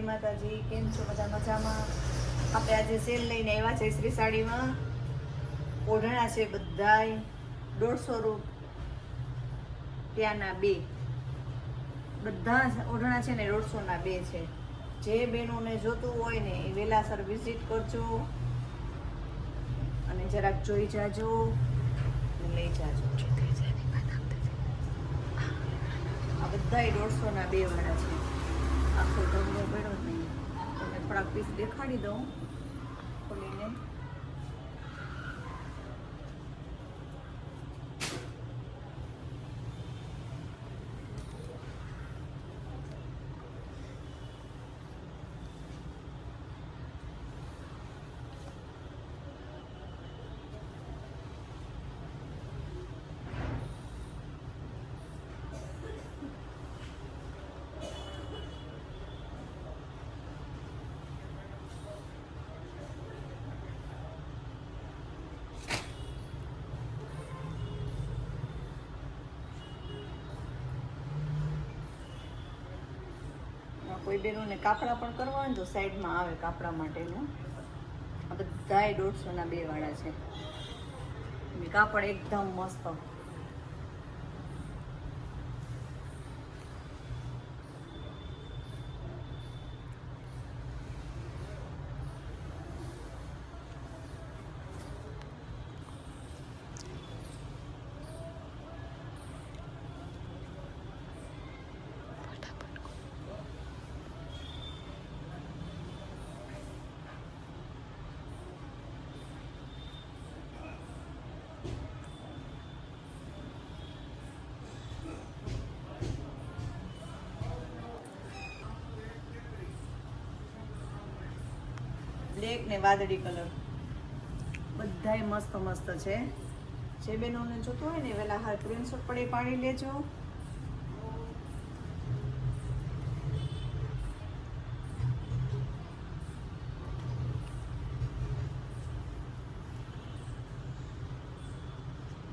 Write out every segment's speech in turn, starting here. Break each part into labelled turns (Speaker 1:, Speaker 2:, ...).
Speaker 1: માતાજી, કેમ છો? બધા મજામાં? આપણે આજે સેલ લઈને આવ્યા છે શ્રી સાડીમાં ઓઢણા છે બધાય. દોઢસો રૂપિયાના બે. બધા ઓઢણા છે ને દોઢસોના બે છે. જે બહેનોને જોતું હોય ને એ વહેલાસર વિઝિટ કરજો અને જરાક જોઈ જાજો લઈ જાજો. આ બધાય દોઢસોના બે વાળા છે. આખો ઢગલો પડ્યો નહીં. તમને થોડાક પીસ દેખાડી દઉં ખોલીને. કોઈ બેનોને કાપડા પણ કરવા તો સાઈડમાં આવે કાપડા માટેનું. આ બધાય દોઢસોના બે વાળા છે. કાપડ એકદમ મસ્ત. બ્લેક ને વાદળી કલર બધાય મસ્ત મસ્ત છે. જે બેનોને જોતું હોય ને વેલા હાર સ્ક્રીનશોટ પડે પાડી લેજો.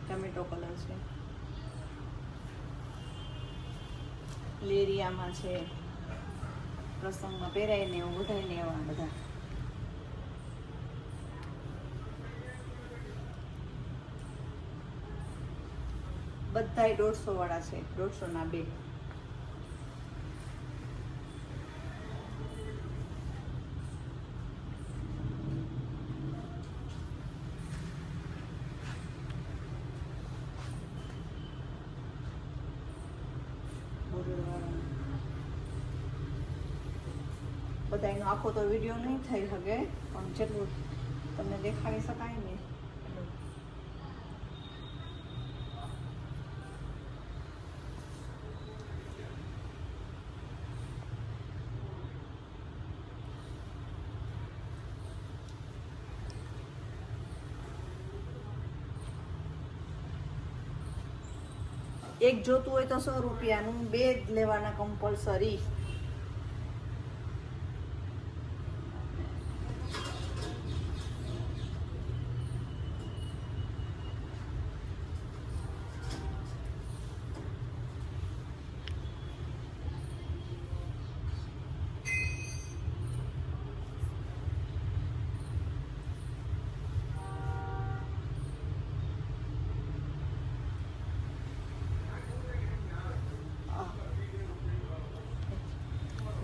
Speaker 1: ટમેટો કલર છે. લેરિયામાં છે. પ્રસંગમાં પહેરાય ને એવું બધાય ને એવા બધા. બધાય દોઢસો વાળા છે દોઢસો ના બે. બધા એનો આખો તો વીડિયો નહીં થઈ શકે પણ જેટલું તમને દેખાડી શકાય ને એટલું એક જોતું હોય તો સો રૂપિયાનું બે જ લેવાના કમ્પલસરી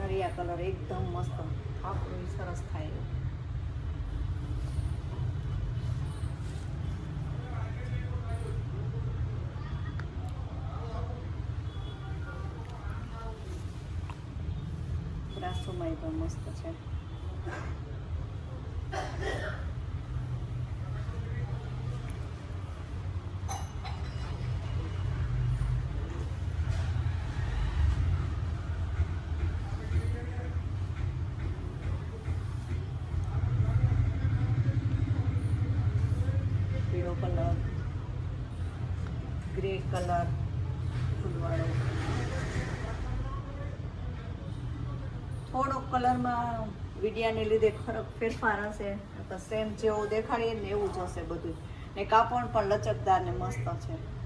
Speaker 1: નરિયા કલર એકદમ મસ્ત આપણું સરસ થાય એવું. રાસોમાં પણ મસ્ત છે કલર, ફૂલવાળો. થોડોક કલરમાં વિડિયાને લીધે ફરક ફેરફાર હશે. તો સેમ જેવું દેખાડીએ ને એવું જ હશે બધું. ને કાપડ પણ લચકદાર ને મસ્ત છે.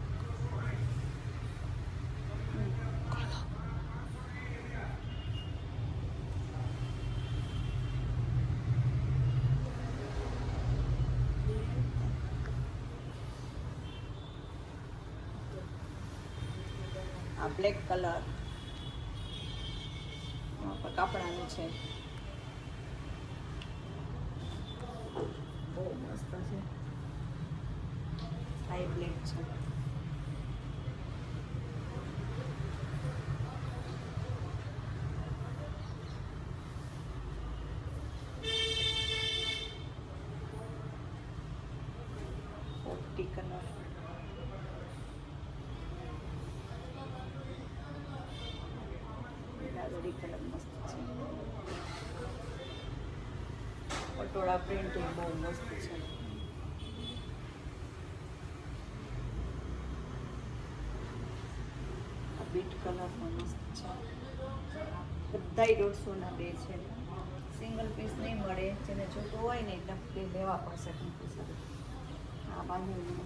Speaker 1: આ બ્લેક કલર કાપડાનું છે. બહુ મસ્ત છે. હાઈ બ્લેક છે પોપટી કલર ગુલાબી કલર મસ્ત છે. પટોળા પ્રિન્ટ બહુ મસ્ત છે. બીટ કલર પણ મસ્ત છે. બધાય દોઢસોના બે છે. સિંગલ પીસ નહીં મળે, જેને જોતું હોય ને એટલે લેવા પડશે આ બાંધણી